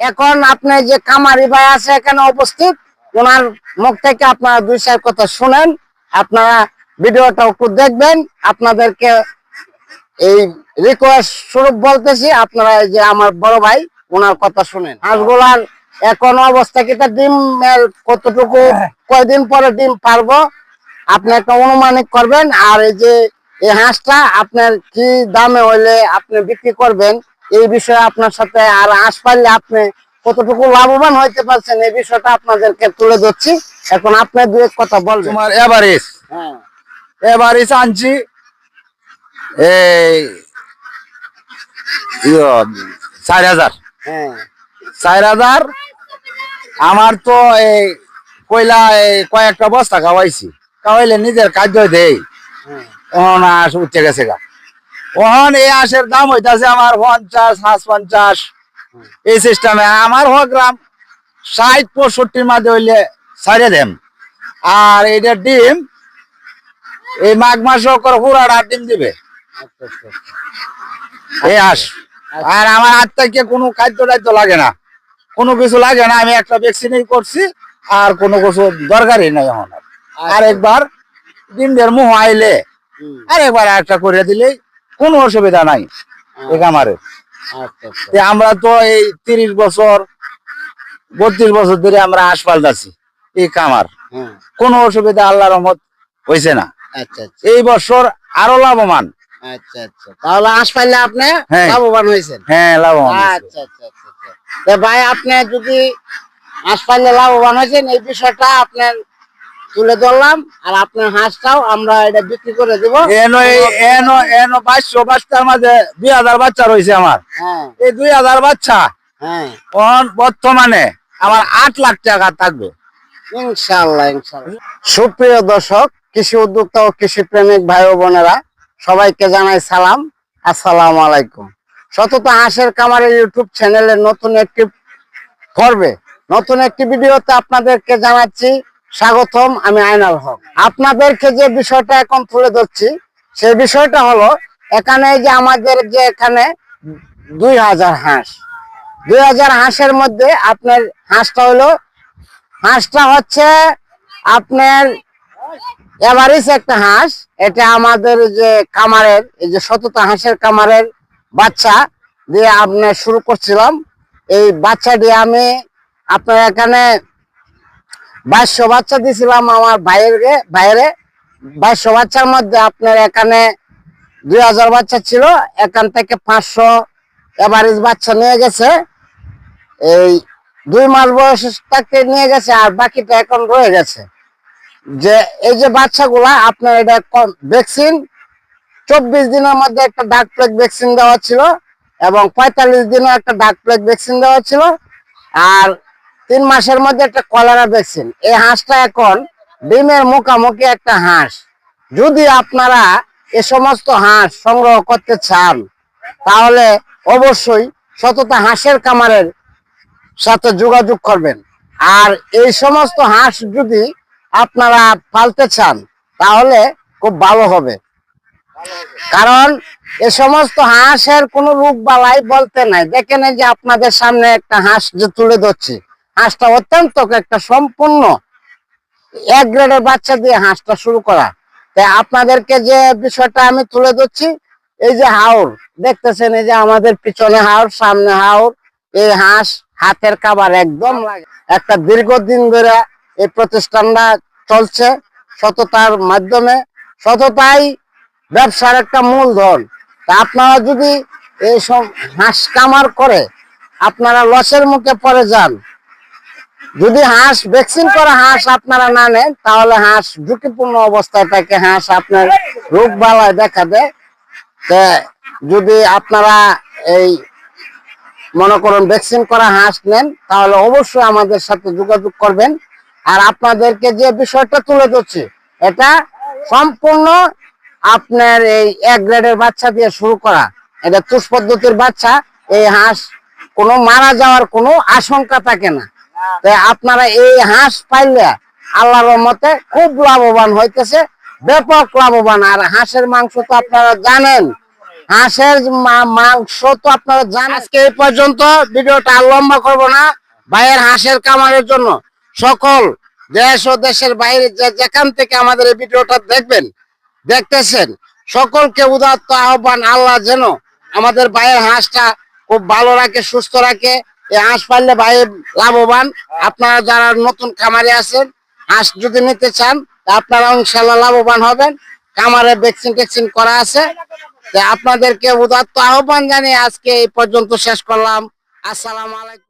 এখন আপনি যে কামারি ভাই আছে এখানে উপস্থিত, ওনার মুখ থেকে আপনারা দুই চার কথা শুনেন, আপনারা ভিডিওটা একটু দেখবেন, আপনাদেরকে এই রিকোয়েস্ট স্বরূপ বলতেছি, আপনারা এই যে আমার বড় ভাই, ওনার কথা শুনেন। হাঁসগুলার এখন অবস্থা কি তা ডিমের কতটুকু, কয়দিন পরে ডিম পারব, আপনি একটা অনুমানিক করবেন, আর এই যে এই হাঁসটা আপনার কি দামে হইলে আপনি বিক্রি করবেন এই বিষয়ে আপনার সাথে আর হাঁস পাইলে আপনি কতটুকু লাভবান হইতে পারছেন এই বিষয়টা আপনাদেরকে তুলে ধরছি। এখন আপনি দু এক কথা বলবেন। তোমার এভারেজ হ্যাঁ। এভারেজ আনছি। এই চার হাজার। হ্যাঁ। চার হাজার আমার তো এই কয়লা এই কয়েকটা বস্তা খাওয়াইছি। খাওয়াইলে নিজের খাদ্য দেয় হ্যাঁ। ওহন উঠে গেছে গা। ওহন এই আঁশের দাম হইতাছে আমার পঞ্চাশ হাঁস পঞ্চাশ। এই সিস্টেমে আমার হোক গ্রাম ষাট পঁয়ষট্টির মাঝে হইলে ছাড়ে দেম আর এইটা ডিম এই মাঘ মাসে করে হুড়াটা ডিম দিবে। আচ্ছা আচ্ছা এই হাঁস আর আমার হাত থেকে কোনো খাদ্য টাদ্য লাগে না। কোনো কিছু লাগে না আমি একটা ভ্যাকসিনই করছি আর কোনো কিছু দরকারই নাই এখন আর। একবার ডিম দের মুহ আইলে আর একবার একটা করে দিলেই কোনো অসুবিধা নাই এই কামারে আচ্ছা আচ্ছা। আমরা তো এই তিরিশ বছর বত্রিশ বছর ধরে আমরা হাঁস পাল্টাছি এই কামার হ্যাঁ। কোনো অসুবিধা আল্লাহ রহমত হয়েছে না। আচ্ছা এই বছর আরও লাভবান। আচ্ছা আচ্ছা। তাহলে হাঁস পাইলে আপনি হ্যাঁ। লাভবান হয়েছেন হ্যাঁ লাভবান আচ্ছা আচ্ছা আচ্ছা আচ্ছা। ভাই আপনি যদি হাঁস পাইলে লাভবান হয়েছেন এই বিষয়টা আপনার তুলে ধরলাম আর আপনার হাঁসটাও আমরা এটা বিক্রি করে দেবো। এনো এই- এনো এনো বাইশশো বাচ্চার মাঝে দুই হাজার বাচ্চা রয়েছে আমার। হ্যাঁ। এই দুই হাজার বাচ্চা হ্যাঁ। বর্তমানে আমার আট লাখ টাকা থাকবে। ইনশাল্লাহ ইনশাল্লাহ সুপ্রিয় দর্শক কৃষি উদ্যোক্তা ও কৃষি প্রেমিক ভাই ও বোনেরা সবাইকে জানাই সালাম। আসসালাম আলাইকুম। সতত হাঁসের কামারের ইউটিউব চ্যানেলে নতুন একটি পর্বে নতুন একটি ভিডিওতে আপনাদেরকে জানাচ্ছি স্বাগতম, আমি আইনাল হক। আপনাদেরকে যে বিষয়টা এখন তুলে ধরছি সেই বিষয়টা হলো, এখানে যে আমাদের যে এখানে দুই হাজার হাঁস। দুই হাজার হাঁসের মধ্যে আপনার হাঁসটা হলো, হাঁসটা হচ্ছে আপনার এভারেজ একটা হাঁস। এটা আমাদের যে কামারের এই যে শততা হাঁসের কামারের বাচ্চা দিয়ে আপনার শুরু করছিলাম। এই বাচ্চা দিয়ে আমি আপনার এখানে বাইশশো বাচ্চা দিয়েছিলাম আমার ভাইয়ের ভাইয়েরে। বাইশশো বাচ্চার মধ্যে আপনার এখানে দুই হাজার বাচ্চা ছিল, এখান থেকে পাঁচশো এভারেজ বাচ্চা নিয়ে গেছে। এই দুই মাস বয়স থাকতে নিয়ে গেছে আর বাকিটা এখন রয়ে গেছে। যে এই যে বাচ্চাগুলা, আপনার এটা ভ্যাকসিন চব্বিশ দিনের মধ্যে একটা ডাক প্লেগ ভ্যাকসিন দেওয়া ছিল এবং পঁয়তাল্লিশ দিনে একটা ডাক প্লেগ ভ্যাকসিন দেওয়া ছিল। আর তিন মাসের মধ্যে একটা কলেরা ভ্যাকসিন এই হাঁসটা এখন ডিমের মুখামুখি একটা হাঁস। যদি আপনারা এ সমস্ত হাঁস সংগ্রহ করতে চান, তাহলে অবশ্যই সততা হাঁসের কামারের সাথে যোগাযোগ করবেন। আর এই সমস্ত হাঁস যদি আপনারা পালতে চান, তাহলে খুব ভালো হবে। কারণ এ সমস্ত হাঁসের কোনো রোগ বালাই বলতে নাই। দেখেন যে আপনাদের সামনে একটা হাঁস যে তুলে ধরছি। হাঁসটা অত্যন্ত একটা সম্পূর্ণ এক গ্রেডের বাচ্চা দিয়ে হাঁসটা শুরু করা। তাই আপনাদেরকে যে বিষয়টা আমি তুলে ধরছি, এই যে হাওর, দেখতেছেন এই যে আমাদের পিছনে হাওর, সামনে হাওর, এই হাঁস হাতের খাবার একদম লাগে একটা দীর্ঘদিন ধরে এই প্রতিষ্ঠানটা চলছে সততার মাধ্যমে। সততাই ব্যবসার একটা মূলধন। তা আপনারা যদি এই সব হাঁস কামার করে আপনারা লসের মুখে পড়ে যান যদি হাঁস, ভ্যাকসিন করা হাঁস আপনারা না নেন, তাহলে হাঁস ঝুঁকিপূর্ণ অবস্থায় থাকে, হাঁস আপনার রোগ বালায় দেখা দেয়। যদি আপনারা এই মনে করুন ভ্যাকসিন করা হাঁস নেন, তাহলে অবশ্যই আমাদের সাথে যোগাযোগ করবেন। আর আপনাদেরকে যে বিষয়টা তুলে ধরছি, এটা সম্পূর্ণ আপনার এই এক গ্রেডের বাচ্চা দিয়ে শুরু করা। এটা তুষ পদ্ধতির বাচ্চা, এই হাঁস কোনো মারা যাওয়ার কোনো আশঙ্কা থাকে না। আপনারা এই হাঁস পাইলে আল্লাহর মতে খুব লাভবান হইতেছে, ব্যাপক লাভবান। আর হাঁসের মাংস তো আপনারা জানেন। হাঁসের মাংস তো আপনারা জানেন। এই পর্যন্ত ভিডিওটা লম্বা করব না। ভাইয়ের হাঁসের কামারের জন্য সকল দেশ ও দেশের বাইরে যেখান থেকে আমাদের এই ভিডিওটা দেখবেন, দেখতেছেন, সকলকে উদাত্ত আহ্বান, আল্লাহ যেন আমাদের ভাইয়ের হাঁসটা খুব ভালো রাখে, সুস্থ রাখে। এই হাঁস পাললে ভাই লাভবান। আপনারা যারা নতুন খামারে আছেন, হাঁস যদি নিতে চান, আপনারা ইনশাল্লাহ লাভবান হবেন। খামারে ভ্যাকসিন ট্যাকসিন করা আছে। আপনাদেরকে উদাত্ত আহ্বান জানিয়ে আজকে এই পর্যন্ত শেষ করলাম। আসসালাম আলাইকুম।